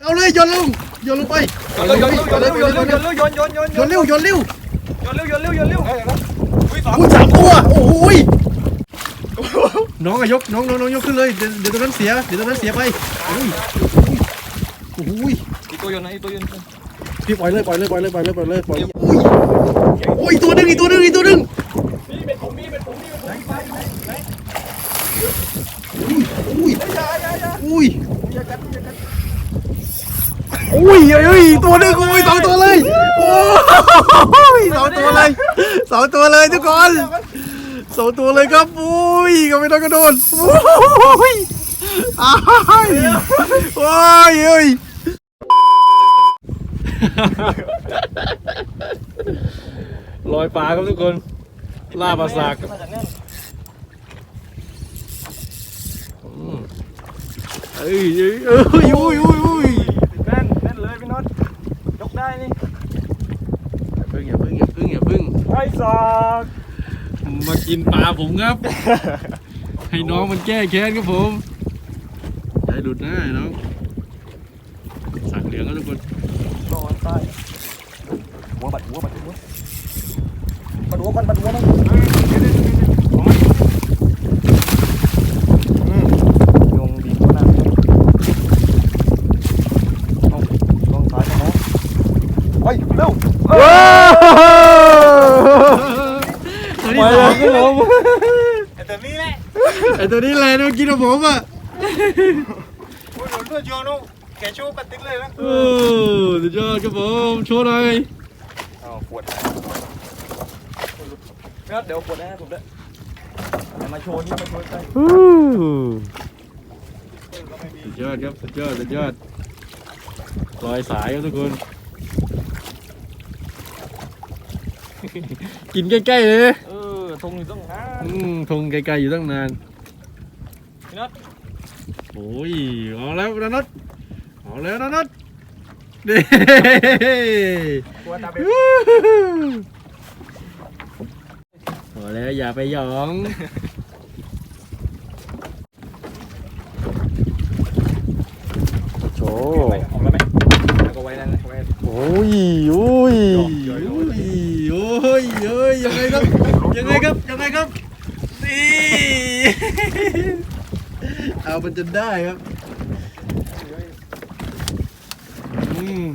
เอาเลยโยนลงโยนลงไปโยนโยนโยนเร็วโยนเร็วโยนเร็วโยนโยนโยนโยนเร็วโยนเร็วโยนเร็วโยนเร็วโยนเร็วอุ้ยสองอุ้ยสามตัวโอ้โหยน้องอะยกน้องน้องน้องยกขึ้นเลยเดี๋ยวเดี๋ยวตรงนั้นเสียเดี๋ยวตรงนั้นเสียไปอุ้ยโอ้โหยอีกตัวโยนนะอีกตัวโยนพี่ปล่อยเลยปล่อยเลยปล่อยเลยปล่อยเลยปล่อยเลยปล่อยเลยอุ้ยโอ้ยอีกตัวหนึงอีกตัวหนึงอีกตัวหนึงนี่เป็นผมนี่เป็นผมนี่ไหนไปไหนไหนอุ้ยอย่าอย่าอย่าอุ้ยอย่ากัดอย่ากัด อุ้ยเอ้ยตัวหนึงอุ้ยสองตัวเลยโอ้ยสองตัวเลยสองตัวเลยทุกคนสองตัวเลยครับอุ้ยก็ไม่ต้องกระโดดอุ้ยอ้ายโอ้ยเอ้ยลอยปลาครับทุกคนล่าปลาสากมาจากนั่นเอ้ยเอ้ยเอ้ยอุ้ยอุ้ยอุ้ย แน่นแน่นเลยพี่น็อตยกได้นี่ อย่าพึ่งอย่าพึ่งอย่าพึ่ง อย่าพึ่งไอ้สากมากินปลาผมครับ ให้น้องมันแก้แค้นครับผมอย่าให้หลุดหน้าไอ้น้องสักเหลืองครับทุกคนนอนตายหัวบัดหัวบัดหัวบัดหัวกันบัดหัวมันอืมยงดีกว่านั้นเอาลองสายกันเนาะไปเร็วว้าวตัวที่สองครับผม ไอ้ตัวนี้แหละ ไอตัวนี้แหละที่มากินกับผมอะโอ้ยโดนเลือดโยนโอ้แกชูปัดติ๊กเลยนะโอ้สุดยอดครับผมโชว์หน่อยอ้าวปวดครับเดี๋ยวปวดให้ผมด้วยเอามาโชว์นี่มาโชว์ใจสุดยอดครับสุดยอดสุดยอดลอยสายครับทุกคน กินใกล้ๆเลยนะเออทงอยู่ต้องหาอืมทงไกลๆอยู่ตั้งนาน พี่น็อตโอ้ยเอาแล้วนะนัทเอาแล้วนะนัทเด้กลัวตาเป็นพอแล้วอย่าไปหยองโชไปออกแล้วไหมแล้วก็ไว้นั่นไว้โอ้ยโอ้ยหยโอ้อกหยอกยโอ้ยโอ้ยโอ้ยยังไงครับยังไงครับยังไงครับนี่เอา มันจนได้ครับ อืม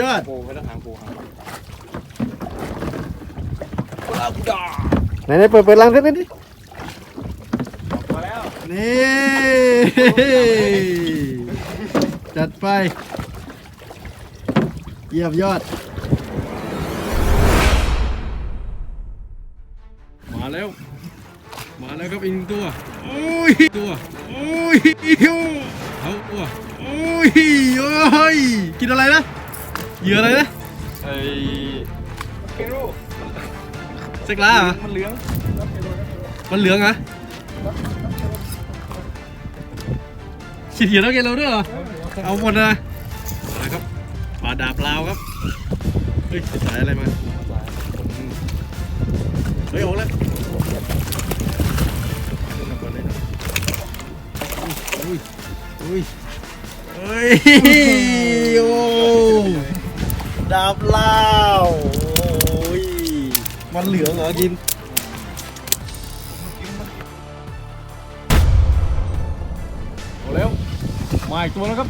ยอดโปูไปแล้วหางปูหางไหนไหนเปิดเปิดรังสักนิดดิมาแล้ว นี่ จัดไป เยี่ยมยอด มาแล้ว มาแล้วครับอีกหนึ่งตัว โอ้ย ตัว โอ้ยเอาตัวโอ้ยโอ้ย กินอะไรนะ เหยื่ออะไรนะไอ้เกลูเซกลาเหรอ มันเหลือง มันเหลืองเหรอฉีดเหยื่อแล้วแกเราด้วยเหรอ เอาหมดนะมาครับปลาดาบลาวครับ เฮ้ยสายอะไรมาอืมเฮ้ยออกแล้ว อุ้ยเฮ้ยโอ้ดาบลาวโอ้ยมันเหลืองเหรอกินเอาแล้วมาอีกตัวแล้วครับ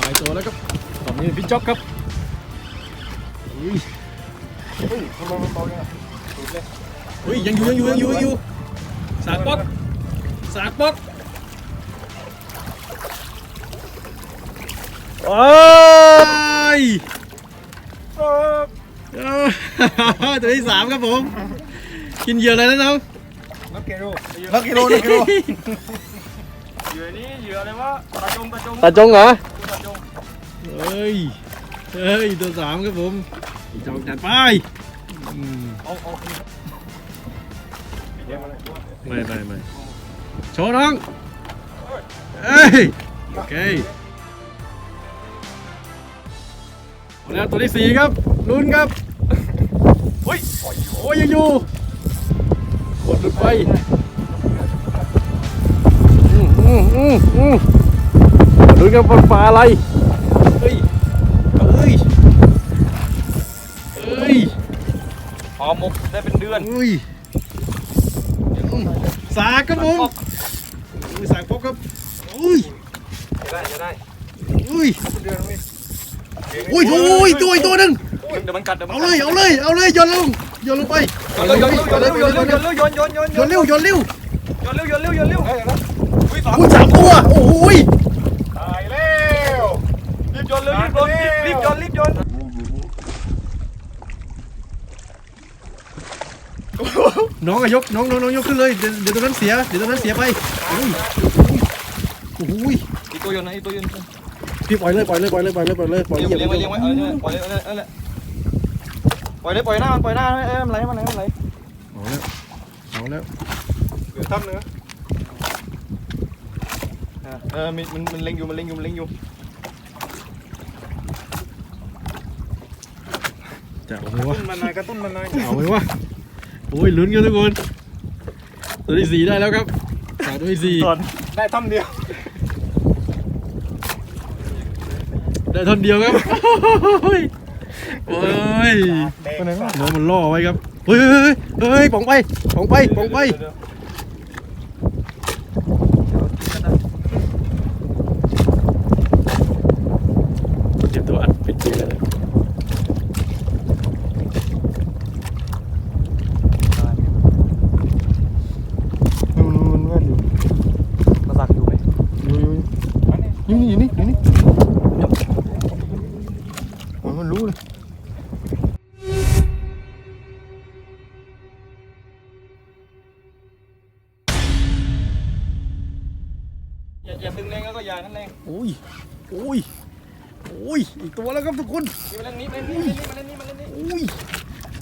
มาอีกตัวแล้วครับตอนนี้พี่จ๊อกครับอุ้ยเฮ้ยมันมันเบาเลยอะดูดเลยเฮ้ยยังอยู่ยังอยู่ยังอยู่ยังอยู่สากป๊อกสากป๊อก โอ้ยเออเอ้าตัวที่สามครับผม กินเหยื่ออะไรนะน้องนักเกลูนักกิโลนักกิโลเหยื่อนี้เหยื่ออะไรวะตาจงตาจงตาจงเหรอตาจงเฮ้ยเฮ้ยตัวสามครับผมจองจัดไปอืมเอาเอาเดี๋ยวมาเลยไม่ไม่ไม่โชว์น้องเอ้ยโอเค แล้วตัวที่สี่ครับลุ้นครับเฮ้ยโอ้ยยังอยู่กดหลุดไปอืมอืมอืมอืมลุ้นกันบนฟ้าอะไรเฮ้ยเฮ้ยเฮ้ยหอหมกได้เป็นเดือนเฮ้ยสากครับผมอุ้ยสากพบครับอุ้ยได้จะได้อุ้ยเดือนนี่ อุ้ยโอ้ยตัวอีกตัวหนึ่งเดี๋ยวมันกัดเดี๋ยวมัเอานเลยเอาเลยเอาเลยโยนลงโยนลงไปโยนเร็วโยนเร็วโยนเร็วโยนเร็วโยนเร็วโยนโยนโยนเร็วโยนเร็วโยนเร็วโยนเร็วโยนเร็วอุ้ยสองอุ้ยสามตัวโอ้ยตายแล้วรีบโยนเร็วรีบโยนรีบโยนรีบโยนน้องอะยกน้องน้องน้องยกขึ้นเลยเดี๋ยวเดี๋ยวตรงนั้นเสียเดี๋ยวตรงนั้นเสียไปอุ้ยโอ้ยอีกตัวโยนนะอีกตัวโยน พี่ปล่อยเลยปล่อยเลยปล่อยเลยปล่อยเลยปล่อยเลยปล่อยเลี้ยงเหยียบไว้เลี้ยงไว้เออปล่อยเลยเออเออปล่อยเลยปล่อยหน้ามันปล่อยหน้าเออมันไหลมันไหลมันไหลเอาแล้วเอาแล้วเดี๋ยวตั้มเนื้อเออมันมันเล็งอยู่มันเล็งอยู่มันเล็งอยู่จะเอาไหมวะมันนายกระตุ้นมันนายเอาไหมวะโอ้ยลุ้นกันทุกคนตัวที่สี่ได้แล้วครับสาวตัวที่สี่ได้ตั้มเดียว ได้ท่อนเดียวครับ โอ้ยโอ้ยตัวไหนวะน้องมันล่อไว้ครับเฮ้ยเฮ้ยเฮ้ยเฮ้ยป๋องไปป๋องไปป๋องไป ดึงแรงแล้วก็อย่านั่นแรงโอ้ยโอ้ยโอ้ยอีกตัวแล้วครับทุกคนนี่มาเล่นนี้มาเล่นนี้มาเล่นนี้มาเล่นนี้โอ้ย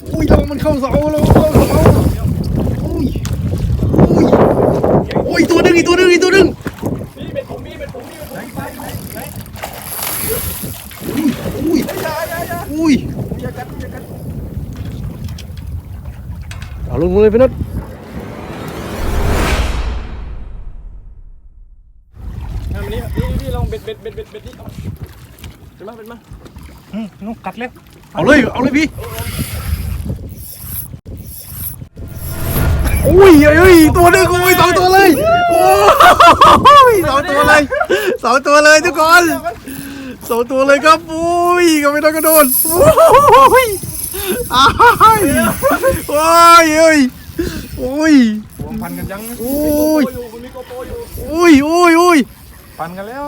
โอ้ยเรามันเข้าเสาเราเข้าเสาโอ้ยโอ้ยโอ้ยตัวหนึงอีกตัวหนึงอีกตัวหนึงนี่เป็นผมนี่เป็นผมนี่เป็นผมไปไหนไหนอุ้ยอย่าอย่าอย่าอุ้ยอย่ากัดอย่ากัดเอาลงมาเลยพี่นัทท เป็นมาเป็นมาอืมนุ๊กกัดเลยเอาเลย เอาเลยพี่โอ้ยเอ้ยตัวหนึงโอ้ยสองตัวเลย โอ้ยสองตัวเลยสองตัวเลยทุกคนสองตัวเลยครับ โอ้ยก็ไม่ต้องกระโดดโอ้ยอ้ายโอ้ยเอ้ยโอ้ย หัวพันกันยังโอ้ยอยู่มันมีโกโปรอยู่ โอ้ยโอ้ยโอ้ยพันกันแล้ว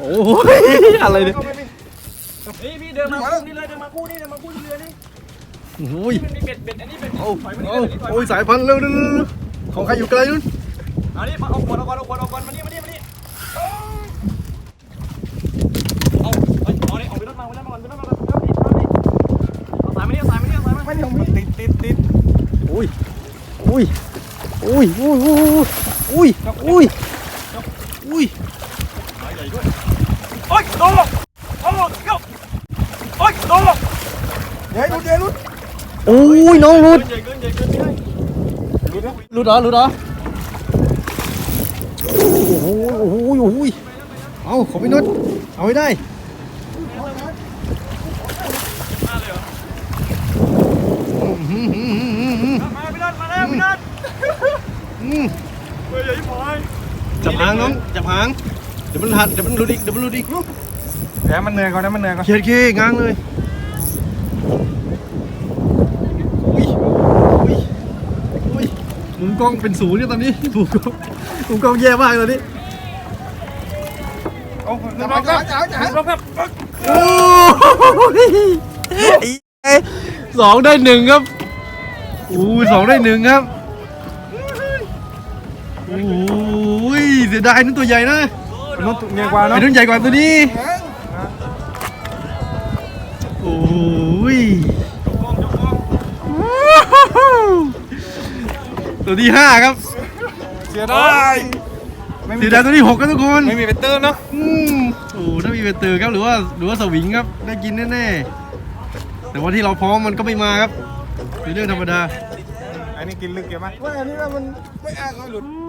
โอ้ยอะไรเนี่ยนี่พี่เดินมาคู่นี่เลยเดินมาคู่นี่เดินมาคู่ที่เรือนี่โอ้ยมันมีเบ็ดเบ็ดอันนี้เบ็ดโอ้ถอยมานี่โอ้เบ็ดนี่ถอยโอ้ยสายพันธุ์เร็วเร็วเร็วเร็วของใครอยู่ไกลนู่นเอานี่เอาขวดเอาขวดเอาขวดเอาขวดมานี่มานี่มานี่เอาเอาเอานี่เอาไปรถมาไปรถมาก่อนไปรถมาก่อนเอานี่เอานี่เอาสายมานี่เอาสายมานี่เอาสายมาไม่เอาติดติดติดโอ้ยโอ้ยโอ้ยโอ้ยโอ้ยโอ้ยโอ้ยโอ้ยสาย ใหญ่ด้วยโอ๊ยโดนหรอกโอ้ยโยโอ๊ยโดนหรอกใหญ่ลุ้นใหญ่ลุ้นโอ้ยน้องหลุดใหญ่เกินใหญ่เกินไม่ได้ลุ้นนะหลุดเหรอหลุดเหรอโอ้โหโอ้โหโอ้โหเอาขอไปนุดเอาให้ได้มาเลยเหรออื้อหือหือหือหือมาพี่นัทมาแล้วพี่นัทอืมเฮ้ยใหญ่พอยจับหางน้องจับหาง เดี๋ยวมันหัดเดี๋ยวมันหลุดอีกเดี๋ยวมันหลุดอีกแหมมันเหนื่อยก่อนนะมันเหนื่อยก่อนเขียดเคง้างเลยอุ้ยอุ้ยอุ้ยมุมกล้องเป็นศูนย์เนี่ยตอนนี้มุมกล้องมุมกล้องแย่มากตอนนี้โอ้ยจะมาครับจะมาครับโอ้ยไอ้สองได้หนึ่งครับอู้สองได้หนึ่งครับโอ้ยเสียดายนั่นตัวใหญ่นะ นุ่นใหญ่กว่าไอ้เนาะนั่นใหญ่กว่าตัวนี้โอ้ยตัวที่ห้าครับเสียดายเสียดายตัวที่หกครับทุกคนไม่มีเบตเตอร์เนาะอืมโอ้ถ้ามีเบเตอร์ครับหรือว่าหรือว่าสวิงครับได้กินแน่ๆแต่ว่าที่เราพร้อมมันก็ไม่มาครับเป็นเรื่องธรรมดาอันนี้กินลึกเกี่ยวไหมว่าอันนี้มันไม่อ้างเขาหลุดอื